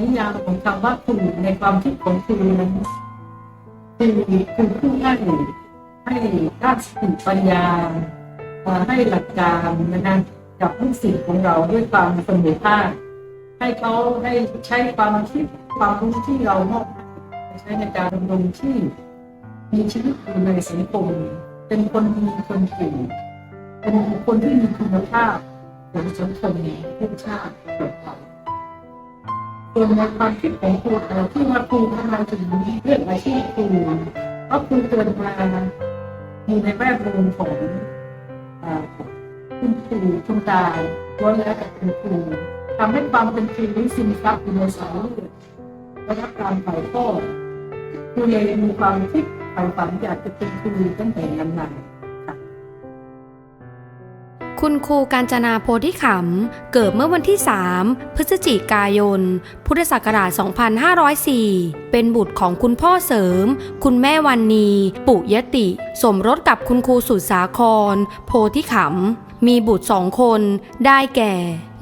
นิยามของคำว่าครูในความคิดของครูนั้นคือคือผู้ให้ให้ด้านสติปัญญาให้หลักการนะคะกับลูกศิษย์ของเราด้วยความเสมอภาคให้เขาได้ใช้ความคิดความรู้ที่เรามอบให้ใช้ในการดำรงชีพมีชีวิตอยู่ในสังคมเป็นคนดีคนเก่งเป็นคนที่มีคุณภาพของสังคมผู้ชาติต่อไป ส่วนในความคิดของครูเอ่อที่ว่าครูทำไมถึงเลือกอาชีพครูเพราะครูเกิดมาอยู่ในแวดวงของคุณครูคุณตาล้วนแล้วแต่เป็นครูทำให้ความเป็นครูนี้ซึมซับอยู่ในสายเลือดและรับการถ่ายทอดครูเลยมีความคิดใฝ่ฝันอยากจะเป็นครูตั้งแต่นานๆ คุณครูการจนาโพธิขำ เกิดเมื่อวันที่ 3 พฤศจิกายน พุทธศักราช 2504 เป็นบุตรของคุณพ่อเสริม คุณแม่วันนี ปุยติ สมรสกับคุณครูสุดสาคร โพธิขำ มีบุตรสองคนได้แก่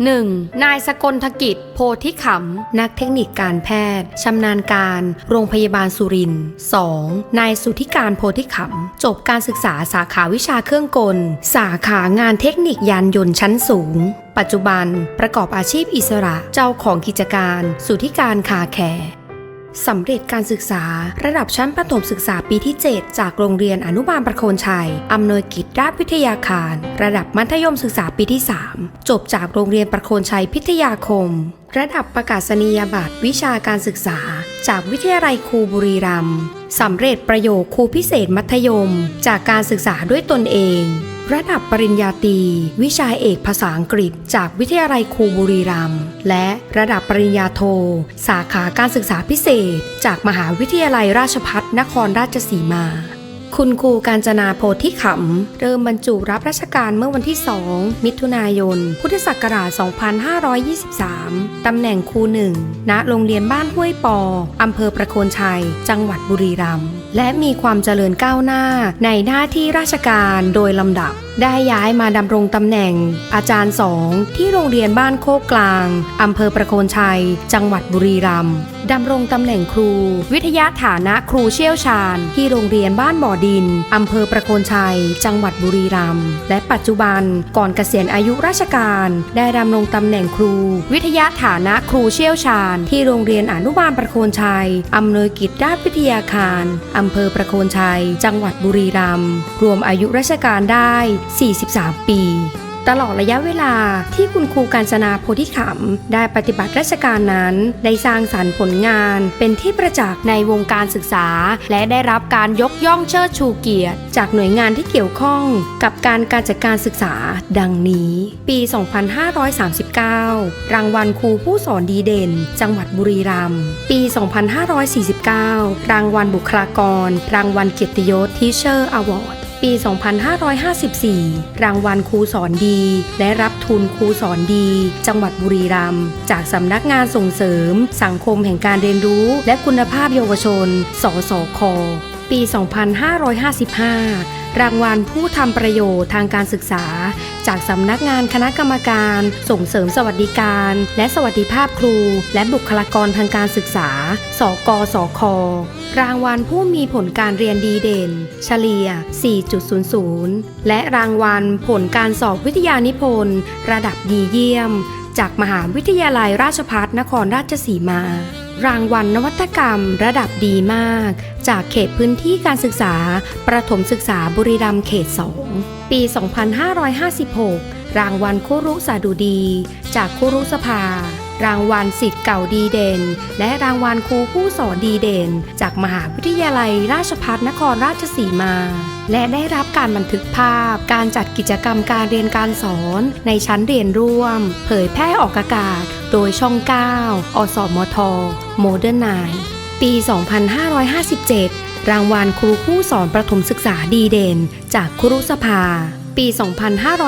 1. นายสกลธกิจ โพธิขำ นักเทคนิคการแพทย์ชำนาญการ โรงพยาบาลสุรินทร์ 2. นายสุธิการโพธิขำ จบการศึกษาสาขาวิชาเครื่องกล สาขางานเทคนิคยานยนต์ชั้นสูง ปัจจุบันประกอบอาชีพอิสระเจ้าของกิจการ สุธิการคาแคร์ สำเร็จการศึกษา ระดับชั้นประถมศึกษาปีที่ 7 จากโรงเรียนอนุบาลประโคนชัย อำนวยกิจราชวิทยาคาร ระดับมัธยมศึกษาปีที่ 3 จบจากโรงเรียนประโคนชัยพิทยาคม ระดับประกาศนียบัตรวิชาการศึกษา จากวิทยาลัยครูบุรีรัมย์สำเร็จประโยคครูพิเศษมัธยม จากการศึกษาด้วยตนเอง ระดับปริญญาตรีวิชาเอกภาษาอังกฤษ จากวิทยาลัยครูบุรีรัมย์และระดับปริญญาโท สาขาการศึกษาพิเศษ จากมหาวิทยาลัยราชพัฒนครราชสีมา คุณครูการจนาโพธิขำ เริ่มบรรจุรับราชการเมื่อวันที่ 2 มิถุนายน พุทธศักราช 2523 ตำแหน่งครูหนึ่งณโรงเรียนบ้านห้วยปอ อำเภอประโคนชัย จังหวัดบุรีรัมย์ และมีความเจริญก้าวหน้าในหน้าที่ราชการโดยลำดับ ได้ย้ายมาดำรงตำแหน่ง อาจารย์สองที่โรงเรียนบ้านโคกกลางอำเภอประโคนชัย จังหวัดบุรีรัมย์ดำรงตำแหน่งครู วิทยาฐานะครูเชี่ยวชาญ ที่โรงเรียนบ้านบ่อดินอำเภอประโคนชัย จังหวัดบุรีรัมย์และปัจจุบันก่อนเกษียณอายุราชการ ได้ดำรงตำแหน่งครู วิทยาฐานะครูเชี่ยวชาญ ที่โรงเรียนอนุบาลประโคนชัยอำนวยกิจราชวิทยาคารอำเภอประโคนชัย จังหวัดบุรีรัมย์รวมอายุราชการได้43 ปี ตลอดระยะเวลาที่คุณครูการจนาโพธิขำได้ปฏิบัติราชการนั้น ได้สร้างสรรค์ผลงานเป็นที่ประจักษ์ในวงการศึกษา และได้รับการยกย่องเชิดชูเกียรติ จากหน่วยงานที่เกี่ยวข้องกับการการจัดการศึกษา ดังนี้ ปี 2539 รางวัลครูผู้สอนดีเด่น จังหวัดบุรีรัมย์ ปี 2549 รางวัลบุคลากร รางวัลเกียรติยศทีเชอร์อวอร์ด ปี 2554 รางวัลครูสอนดี และรับทุนครูสอนดี จังหวัดบุรีรัมย์จากสำนักงานส่งเสริม สังคมแห่งการเรียนรู้ และคุณภาพเยาวชน สสค ปี 2555 รางวัลผู้ทำประโยชน์ทางการศึกษา จากสำนักงานคณะกรรมการ ส่งเสริมสวัสดิการ และสวัสดิภาพครู และบุคลากรทางการศึกษา สกสครางวัลผู้มีผลการเรียนดีเด่น เฉลี่ย 4.00 และรางวัลผลการสอบวิทยานิพนธ์ระดับดีเยี่ยม จากมหาวิทยาลัยราชภัฏนครราชสีมา รางวัลนวัตกรรมระดับดีมาก จากเขตพื้นที่การศึกษา ประถมศึกษาบุรีรัมย์เขต 2 ปี 2556 รางวัลคุรุสาดุดี จากคุรุสภา รางวัลสิทธิ์เก่าดีเด่น และรางวัลครูผู้สอนดีเด่น จากมหาวิทยาลัยราชภัฏนครราชสีมา และได้รับการบันทึกภาพ การจัดกิจกรรมการเรียนการสอนในชั้นเรียนร่วม เผยแพร่ออกอากาศ โดยช่อง 9 อสมทโมเดิร์นไนปี 2557 รางวัลครูผู้สอนประถมศึกษาดีเด่น จากครุสภา ปี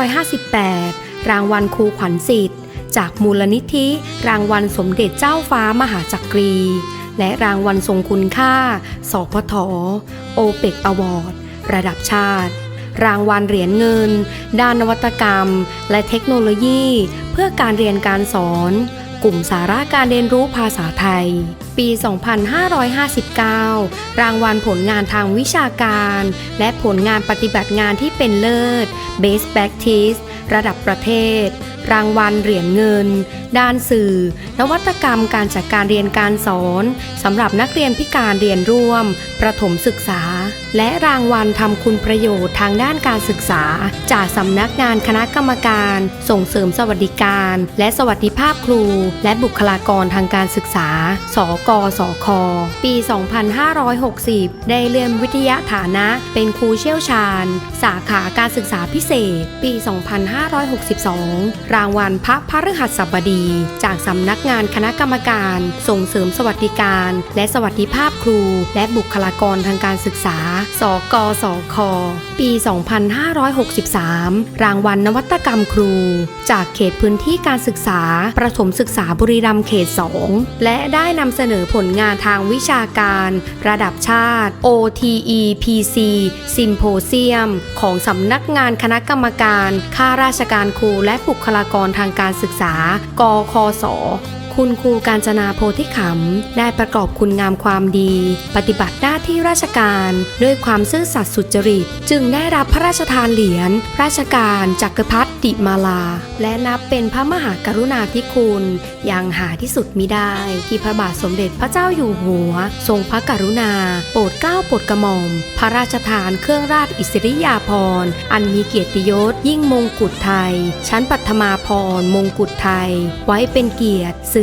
2558 รางวัลครูขวัญสิทธิ์ จากมูลนิธิ รางวัลสมเด็จเจ้าฟ้ามหาจักรี และรางวัลทรงคุณค่า สพทโอเปกอวอร์ดระดับชาติ รางวัลเหรียญเงิน ด้านนวัตกรรม และเทคโนโลยี เพื่อการเรียนการสอนกกลุ่มสาระการเรียนรู้ภาษาไทย ปี 2559 รางวัลผลงานทางวิชาการ และผลงานปฏิบัติงานที่เป็นเลิศ Best Practice ระดับประเทศ รางวัลเหรียญเงิน ด้านสื่อ นวัตกรรมการจัดการเรียนการสอนสำหรับนักเรียนพิการเรียนร่วม ประถมศึกษา และรางวัลทำคุณประโยชน์ทางด้านการศึกษา จากสำนักงานคณะกรรมการ ส่งเสริมสวัสดิการ และสวัสดิภาพครู และบุคลากรทางการศึกษา สกสค ปี 2560 ได้เลื่อนวิทยาฐานะ เป็นครูเชี่ยวชาญ สาขาการศึกษาพิเศษ ปี 2562รางวัลพระพฤหัสบดี จากสำนักงานคณะกรรมการ ส่งเสริมสวัสดิการ และสวัสดิภาพครู และบุคลากรทางการศึกษา สกสค ปี 2563 รางวัลนวัตกรรมครู จากเขตพื้นที่การศึกษา ประถมศึกษาบุรีรัมย์เขต 2 และได้นำเสนอผลงานทางวิชาการ ระดับชาติ OTEPC Symposium ของสำนักงานคณะกรรมการ ข้าราชการครูและบุคลากกรทางการศึกษา กคส คุณครูการจนาโพธิขำได้ประกอบคุณงามความดี ปฏิบัติหน้าที่ราชการ ด้วยความซื่อสัตย์สุจริต จึงได้รับพระราชทานเหรียญราชการจักรพรรดิมาลา และนับเป็นพระมหากรุณาธิคุณอย่างหาที่สุดมิได้ ที่พระบาทสมเด็จพระเจ้าอยู่หัว ทรงพระกรุณา โปรดเกล้าโปรดกระหม่อม พระราชทานเครื่องราชอิสริยาภรณ์อันมีเกียรติยศยิ่งมงกุฎไทย ชั้นปัทมาพรมงกุฎไทย ไว้เป็นเกียรติสื